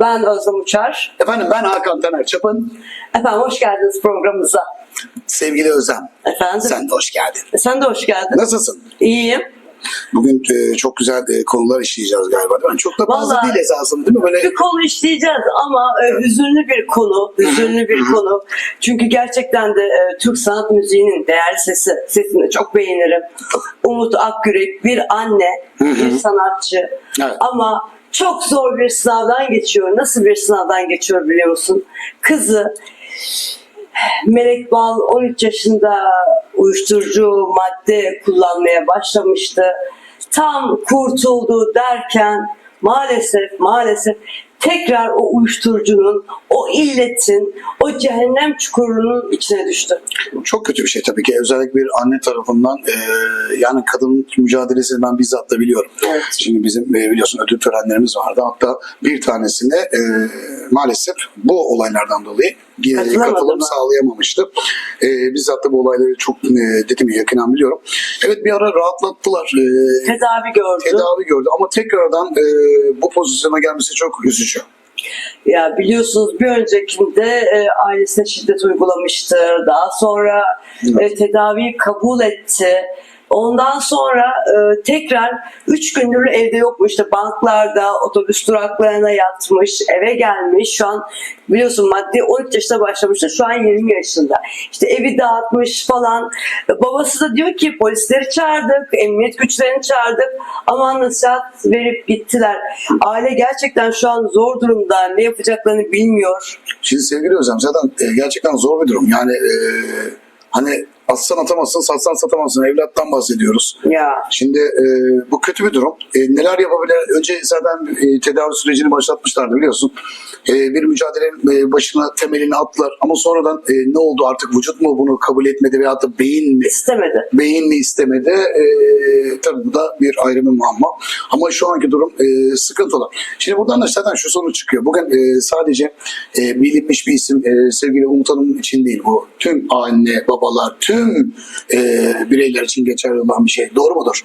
Ben Özlem Uçar. Efendim ben Hakan Taner Çapın. Efendim hoş geldiniz programımıza. Sevgili Özlem. Efendim. Sen de hoş geldin. Sen de hoş geldin. Nasılsın? İyiyim. Bugün e, çok güzel e, konular işleyeceğiz galiba mi? Çok da fazla Vallahi- değil esasında değil mi? Böyle Bir konu işleyeceğiz ama e, hüzünlü bir konu, hüzünlü bir konu. Çünkü gerçekten de e, Türk sanat müziğinin değerli sesi, sesini çok beğenirim. Umut Akgürek bir anne, bir sanatçı Evet. ama çok zor bir sınavdan geçiyor. Nasıl bir sınavdan geçiyor biliyor musun? Kızı Melek Bal 13 yaşında uyuşturucu madde kullanmaya başlamıştı. Tam kurtuldu derken maalesef maalesef tekrar o uyuşturucunun, o illetin, o cehennem çukurunun içine düştü. çok kötü bir şey tabii ki. Özellikle bir anne tarafından e, yani kadın mücadelesini ben bizzat da biliyorum. Evet. Şimdi bizim e, biliyorsun ödül törenlerimiz vardı. Hatta bir tanesinde e, maalesef bu olaylardan dolayı katılım sağlayamamıştı. E, bizzat da bu olayları çok e, dedim ya yakından biliyorum. Evet bir ara rahatlattılar. E, Tedavi gördü. tedavi gördü ama tekrardan e, bu pozisyona gelmesi çok üzücü. Ya biliyorsunuz bir öncekinde e, ailesine şiddet uygulamıştı. Daha sonra e, tedaviyi kabul etti. Ondan sonra e, tekrar üç gündür evde yokmuş. İşte banklarda, otobüs duraklarına yatmış, eve gelmiş. Şu an biliyorsun madde 13 yaşında başlamıştı. Şu an 20 yaşında. İşte evi dağıtmış falan. E, Babası da diyor ki polisleri çağırdık, emniyet güçlerini çağırdık. Ama nasihat verip gittiler. Aile gerçekten şu an zor durumda. Ne yapacaklarını bilmiyor. Şimdi sevgili Özlem zaten e, gerçekten zor bir durum. Yani e, hani atsan atamazsın, satsan satamazsın. Evlattan bahsediyoruz. Ya Şimdi e, bu kötü bir durum. E, neler yapabilir? Önce zaten e, tedavi sürecini başlatmışlardı biliyorsun. E, bir mücadelenin e, başına temelini attılar. Ama sonradan e, ne oldu artık vücut mu bunu kabul etmedi veyahut da beyin mi istemedi. beyin mi istemedi e, tabii bu da bir ayrı bir muamma. Ama şu anki durum e, sıkıntılı. Şimdi buradan da zaten şu sonuç çıkıyor. Bugün e, sadece e, bilinmiş bir isim e, sevgili Umut Hanım için değil bu. Tüm anne, babalar, tüm e, bireyler için geçerli olan bir şey. Doğru mudur?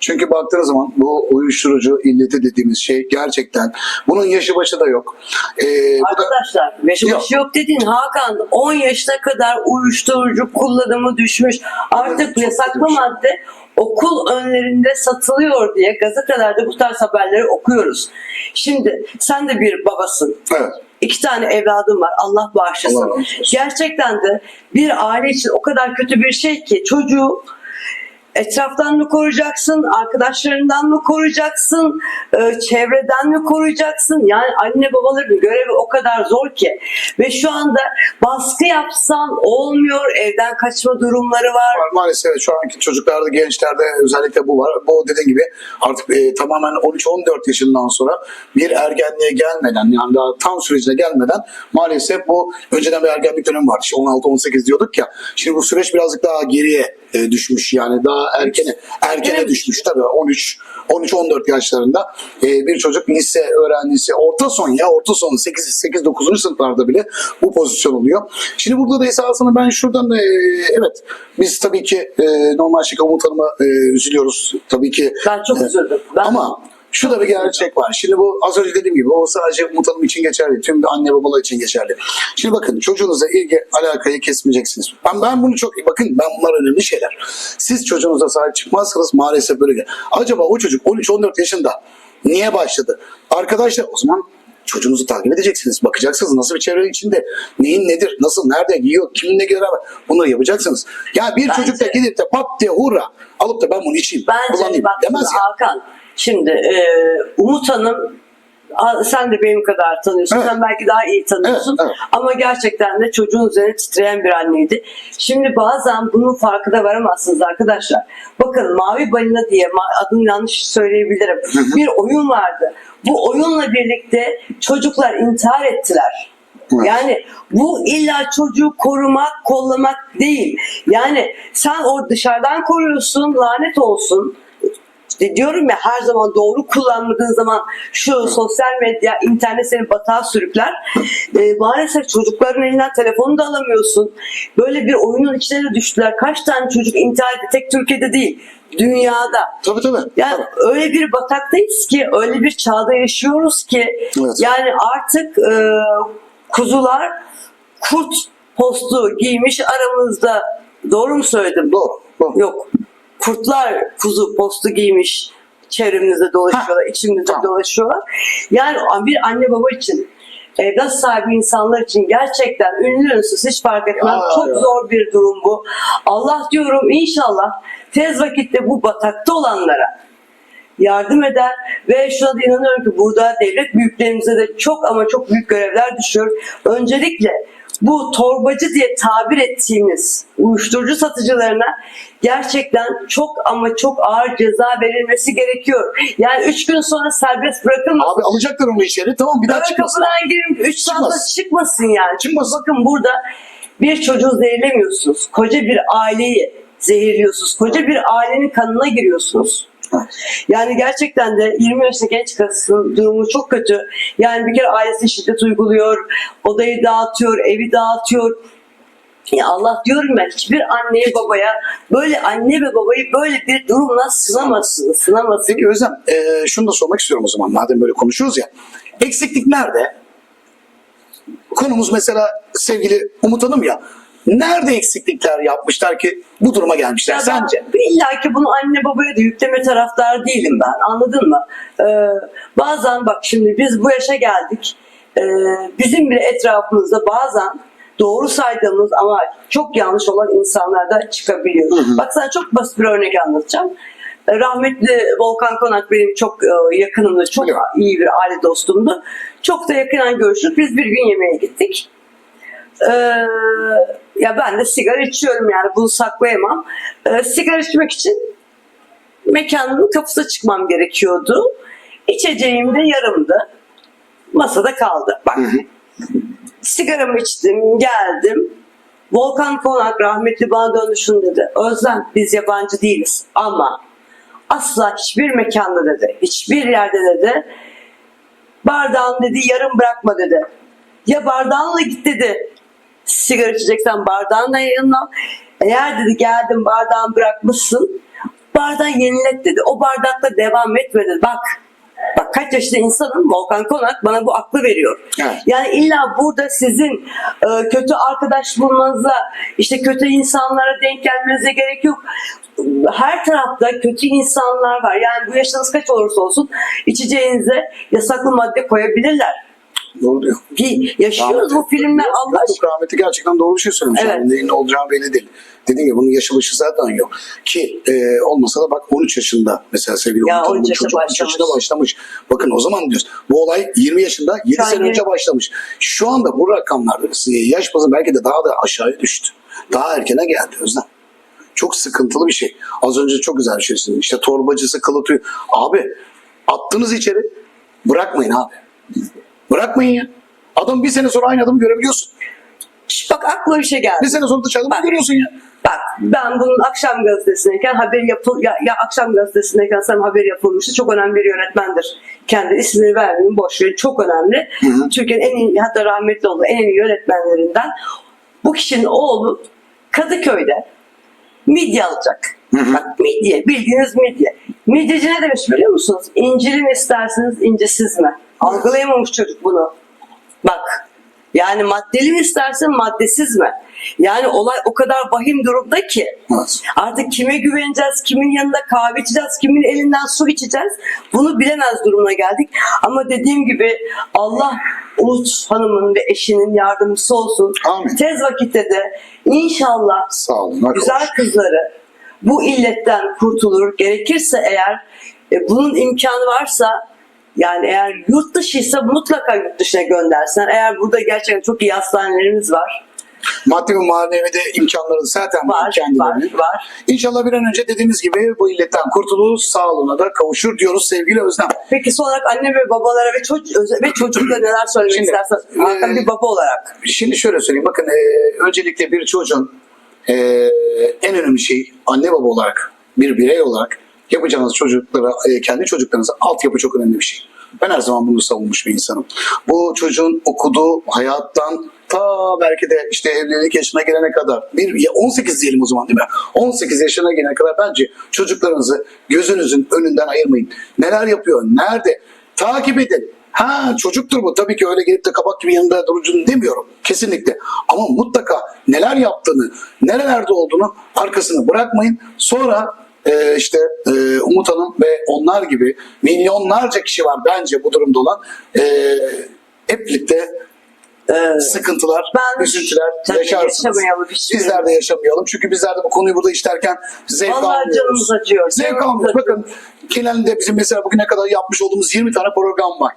Çünkü baktığınız zaman bu uyuşturucu illeti dediğimiz şey gerçekten bunun yaşı başı da yok. E, bu da Arkadaşlar yaşı Yok. başı yok dediğin Hakan 10 yaşına kadar uyuşturucu kullanımı düşmüş. Artık Evet, yasaklı madde okul önlerinde satılıyor diye gazetelerde bu tarz haberleri okuyoruz. Şimdi sen de bir babasın. evet. İki tane evladım var. Allah bağışlasın. Allah razı olsun. Gerçekten de bir aile için o kadar kötü bir şey ki çocuğu etraftan mı koruyacaksın, arkadaşlarından mı koruyacaksın, e, çevreden mi koruyacaksın? Yani anne babaların görevi o kadar zor ki. Ve şu anda baskı yapsan olmuyor, evden kaçma durumları var. var. Maalesef şu anki çocuklarda, gençlerde özellikle bu var. Bu dediğim gibi artık e, tamamen 13-14 yaşından sonra bir ergenliğe gelmeden yani daha tam sürecine gelmeden maalesef bu önceden bir ergenlik dönemi. İşte 16-18 diyorduk ya. Şimdi bu süreç birazcık daha geriye e, düşmüş yani daha erkene erkene düşmüş tabii 13 13-14 yaşlarında e, bir çocuk lise öğrencisi orta son ya orta son 8 8 9. sınıflarda bile bu pozisyon oluyor. Şimdi burada da esasında ben şuradan da e, evet biz tabii ki e, normal şekilde Umut Hanım'a e, üzülüyoruz. Tabii ki Ben çok üzüldüm. Ben ama şu da bir gerçek var. Şimdi bu az önce dediğim gibi o sadece Umut Hanım için geçerli. Tüm anne babalar için geçerli. Şimdi bakın çocuğunuzla ilgi alakayı kesmeyeceksiniz. Ben, ben bunu çok bakın ben bunlar önemli şeyler. Siz çocuğunuza sahip çıkmazsanız maalesef böyle. Acaba o çocuk 13-14 yaşında niye başladı? Arkadaşlar o zaman çocuğunuzu takip edeceksiniz. Bakacaksınız nasıl bir çevre içinde, neyin nedir, nasıl, nerede yiyor, kiminle beraber bunları yapacaksınız. Ya bir Bence- çocuk da gidip de pat diye hurra alıp da ben bunu içeyim, Bence kullanayım bak demez ya. Hakan şimdi e, Umut Hanım sen de benim kadar tanıyorsun. Evet. Sen belki daha iyi tanıyorsun. Evet, evet. Ama gerçekten de çocuğun üzerine titreyen bir anneydi. Şimdi bazen bunun farkına varamazsınız arkadaşlar. Bakın Mavi Balina diye adını yanlış söyleyebilirim. Bir oyun vardı. Bu oyunla birlikte çocuklar intihar ettiler. Yani bu illa çocuğu korumak, kollamak değil. Yani sen o dışarıdan koruyorsun, lanet olsun. De diyorum ya her zaman doğru kullanmadığın zaman şu sosyal medya, internet seni batağa sürükler. Ee, maalesef çocukların elinden telefonu da alamıyorsun. Böyle bir oyunun içine de düştüler. Kaç tane çocuk intihar etti? Tek Türkiye'de değil, dünyada. Tabii tabii. Yani öyle bir bataktayız ki, öyle bir çağda yaşıyoruz ki Evet. yani artık e, kuzular kurt postu giymiş aramızda. Doğru mu söyledim? Doğru. doğru. Yok. Kurtlar kuzu postu giymiş çevremizde dolaşıyorlar, içimizde Tamam. dolaşıyorlar. Yani bir anne baba için evlat sahibi insanlar için gerçekten ünlü ünsüz hiç fark etmez. Aa, Çok ya. zor bir durum bu. Allah diyorum inşallah tez vakitte bu batakta olanlara yardım eder ve şuna da inanıyorum ki burada devlet büyüklerimize de çok ama çok büyük görevler düşüyor. Öncelikle bu torbacı diye tabir ettiğimiz uyuşturucu satıcılarına gerçekten çok ama çok ağır ceza verilmesi gerekiyor. Yani üç gün sonra serbest bırakılmasın. Abi alacaklar onu içeri tamam bir daha Ön çıkmasın. kapıdan girin 3 saat çıkmasın yani. Çıkmasın. Bakın burada bir çocuğu zehirlemiyorsunuz. Koca bir aileyi zehirliyorsunuz. Koca bir ailenin kanına giriyorsunuz. Yani gerçekten de 20 yaşında genç kızın durumu çok kötü. Yani bir kere ailesi şiddet uyguluyor, odayı dağıtıyor, evi dağıtıyor. Ya Allah diyorum ben hiçbir anneye babaya böyle anne ve babayı böyle bir durumla sınamazsın, sınamazsın. Peki Özlem e, şunu da sormak istiyorum o zaman madem böyle konuşuyoruz ya. Eksiklik nerede? Konumuz mesela sevgili Umut Hanım ya. Nerede eksiklikler yapmışlar ki bu duruma gelmişler Ya sence? illa ki bunu anne babaya da yükleme taraftar değilim ben. Anladın mı? Ee, bazen bak şimdi biz bu yaşa geldik. Ee, bizim bile etrafımızda bazen doğru saydığımız ama çok yanlış olan insanlar da çıkabiliyor. Bak sana çok basit bir örnek anlatacağım. Ee, Rahmetli Volkan Konak benim çok e, yakınımdı, çok iyi bir aile dostumdu. Çok da yakından görüştük. Biz bir gün yemeğe gittik. Ee, ya ben de sigara içiyorum yani bunu saklayamam. Ee, sigara içmek için mekanın kapısına çıkmam gerekiyordu. İçeceğim de yarımdı. Masada kaldı. Bak. Sigaramı içtim, geldim. Volkan Konak rahmetli bana döndü şunu dedi. Özlem biz yabancı değiliz ama asla hiçbir mekanda dedi, hiçbir yerde dedi bardağını dedi yarım bırakma dedi. Ya bardağınla git dedi. Sigara içeceksen bardağınla yanına. al. Eğer dedi geldin bardağını bırakmışsın. Bardağı yenilet dedi. O bardakla devam etme dedi. Bak Bak kaç yaşında insanım Volkan Konak bana bu aklı veriyor. Evet. Yani illa burada sizin e, kötü arkadaş bulmanıza, işte kötü insanlara denk gelmenize gerek yok. Her tarafta kötü insanlar var. Yani bu yaşınız kaç olursa olsun içeceğinize yasaklı madde koyabilirler. Doğru diyor. Ki yaşıyoruz bu filmler Allah aşkına. Çok rahmetli gerçekten doğru bir şey söylemiş. Evet. Yani neyin olacağı belli değil. Dediğim gibi bunun yaşı başı zaten yok. Ki e, olmasa da bak 13 yaşında mesela sevgili Ya, Umut Hanım, 13 bu yaşında çocuk 13 başlamış. yaşında başlamış. Bakın o zaman diyoruz. Bu olay 20 yaşında 7 Şu an sene önce başlamış. Şu anda bu rakamlarda yaş bazı belki de daha da aşağıya düştü. Daha erkene geldi Özlem. Çok sıkıntılı bir şey. Az önce çok güzel bir şey söyledin. İşte torbacısı kılıtıyor. Abi attınız içeri. Bırakmayın abi. Bırakmayın ya. Adam bir sene sonra aynı adamı görebiliyorsun. Bak aklıma bir şey geldi. Bir sene sonra dışarıda Bak. görüyorsun ya. Bak ben bunun akşam gazetesindeyken haber yapıl ya, ya akşam gazetesindeyken sana haber yapılmıştı. Çok önemli bir yönetmendir. Kendi ismini vermeyeyim boş verin. Çok önemli. Türkiye'nin en iyi hatta rahmetli olduğu en iyi yönetmenlerinden. Bu kişinin oğlu Kadıköy'de midye alacak. Bak midye bildiğiniz midye. Midyeci ne demiş biliyor musunuz? İncili mi istersiniz incisiz mi? Algılayamamış çocuk bunu. Bak yani maddeli mi istersin maddesiz mi? Yani olay o kadar vahim durumda ki Evet. artık kime güveneceğiz, kimin yanında kahve içeceğiz, kimin elinden su içeceğiz bunu bilemez durumuna geldik. Ama dediğim gibi Allah Umut Hanım'ın ve eşinin yardımcısı olsun. Amin. Tez vakitte de inşallah Sağ olun. Güzel hoş. kızları bu illetten kurtulur. Gerekirse eğer e, bunun imkanı varsa yani eğer yurt dışıysa mutlaka yurt dışına göndersinler. Eğer burada gerçekten çok iyi hastanelerimiz var. Maddi ve manevi de imkanları zaten var Var, kendilerinin. var, var. İnşallah bir an önce dediğimiz gibi bu illetten kurtulur, sağlığına da kavuşur diyoruz sevgili Özlem. Peki son olarak anne ve babalara ve, çocuk, ve çocuklara neler söylemek Şimdi, istersen e, bir baba olarak. Şimdi şöyle söyleyeyim. Bakın e, öncelikle bir çocuğun e, en önemli şey anne baba olarak, bir birey olarak yapacağınız çocuklara, e, kendi çocuklarınıza altyapı çok önemli bir şey. Ben her zaman bunu savunmuş bir insanım. Bu çocuğun okuduğu hayattan ta belki de işte evlilik yaşına gelene kadar bir ya 18 diyelim o zaman değil mi? 18 yaşına gelene kadar bence çocuklarınızı gözünüzün önünden ayırmayın. Neler yapıyor? Nerede? Takip edin. Ha çocuktur bu. Tabii ki öyle gelip de kabak gibi yanında durucun demiyorum. Kesinlikle. Ama mutlaka neler yaptığını, nerelerde olduğunu arkasını bırakmayın. Sonra e, işte Umut Hanım ve onlar gibi milyonlarca kişi var bence bu durumda olan. E, hep birlikte Sıkıntılar, Ben- üzüntüler yaşarsınız. Bizler de yaşamayalım. Çünkü bizler de bu konuyu burada işlerken zevk Vallahi almıyoruz. canımız acıyor, Zevk almıyoruz. Bakın genelde bizim mesela bugüne kadar yapmış olduğumuz 20 tane program var.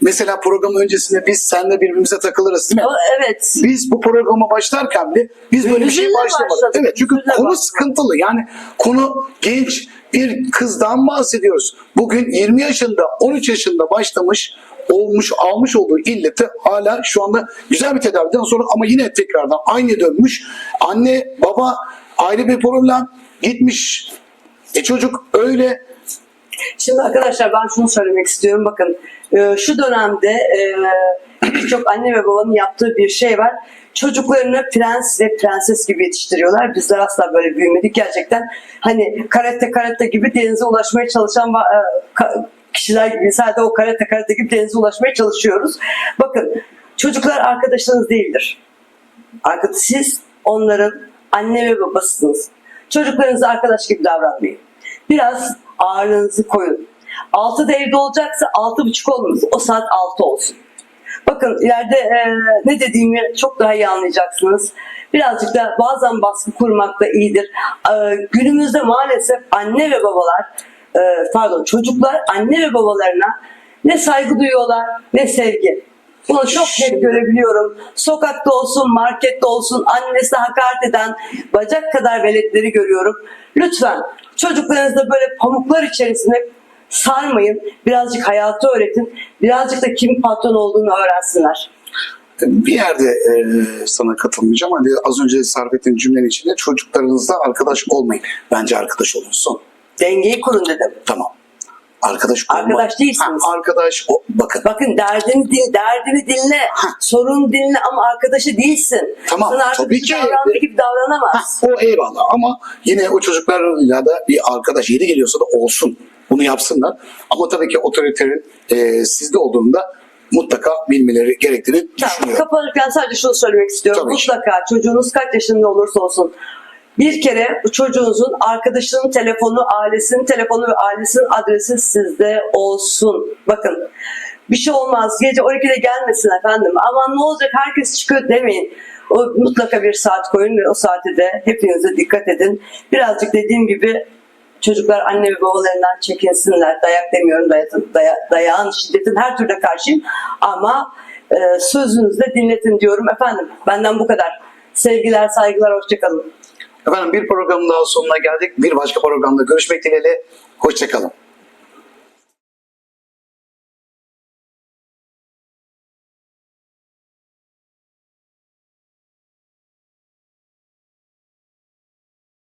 Mesela program öncesinde biz seninle birbirimize takılırız değil mi? evet. Biz bu programa başlarken bile biz böyle bir şey başlamadık. başladık, Evet çünkü hüzünle konu başladık. sıkıntılı. Yani konu genç bir kızdan bahsediyoruz. Bugün 20 yaşında, 13 yaşında başlamış olmuş, almış olduğu illeti hala şu anda güzel bir tedaviden sonra ama yine tekrardan aynı dönmüş. Anne, baba ayrı bir problem gitmiş. E çocuk öyle Şimdi arkadaşlar ben şunu söylemek istiyorum. Bakın e, şu dönemde e, birçok anne ve babanın yaptığı bir şey var. Çocuklarını prens ve prenses gibi yetiştiriyorlar. Bizler asla böyle büyümedik gerçekten. Hani karate karate gibi denize ulaşmaya çalışan e, kişiler gibi sadece o karate karate gibi denize ulaşmaya çalışıyoruz. Bakın çocuklar arkadaşlarınız değildir. Arkadaş siz onların anne ve babasısınız. Çocuklarınıza arkadaş gibi davranmayın. Biraz ağırlığınızı koyun. 6'da evde olacaksa altı buçuk olmasın. O saat 6 olsun. Bakın ileride e, ne dediğimi çok daha iyi anlayacaksınız. Birazcık da bazen baskı kurmak da iyidir. E, günümüzde maalesef anne ve babalar, e, pardon çocuklar anne ve babalarına ne saygı duyuyorlar ne sevgi. Bunu çok net görebiliyorum. Sokakta olsun, markette olsun annesine hakaret eden bacak kadar veletleri görüyorum. Lütfen çocuklarınızı da böyle pamuklar içerisinde sarmayın. Birazcık hayatı öğretin. Birazcık da kim patron olduğunu öğrensinler. bir yerde e, sana katılmayacağım. Hani az önce sarf ettiğin cümlenin içinde çocuklarınızla arkadaş olmayın. Bence arkadaş olun son. Dengeyi kurun dedim. Tamam. Arkadaş olma. Arkadaş değilsiniz. Ha, arkadaş o, bakın. Bakın derdini din, derdini dinle, sorun dinle ama arkadaşı değilsin. Tamam, Sana tabii ki. davrandığı gibi davranamaz. Ha, o eyvallah ama yine o çocuklarla da bir arkadaş yeri geliyorsa da olsun. Bunu yapsınlar. Ama tabii ki otoriterin e, sizde olduğunda mutlaka bilmeleri gerektiğini Tamam, düşünüyorum. kapanırken sadece şunu söylemek istiyorum. Tabii ki. Mutlaka çocuğunuz kaç yaşında olursa olsun bir kere çocuğunuzun arkadaşının telefonu, ailesinin telefonu ve ailesinin adresi sizde olsun. Bakın bir şey olmaz. Gece 12'de gelmesin efendim. Aman ne olacak herkes çıkıyor demeyin. O mutlaka bir saat koyun ve o saate de hepinize dikkat edin. Birazcık dediğim gibi çocuklar anne ve babalarından çekinsinler. Dayak demiyorum, dayatın, daya, dayağın, şiddetin her türlü karşıyım. Ama e, sözünüzle dinletin diyorum. Efendim benden bu kadar. Sevgiler, saygılar, hoşçakalın. Efendim bir programın daha sonuna geldik. Bir başka programda görüşmek dileğiyle. Hoşçakalın.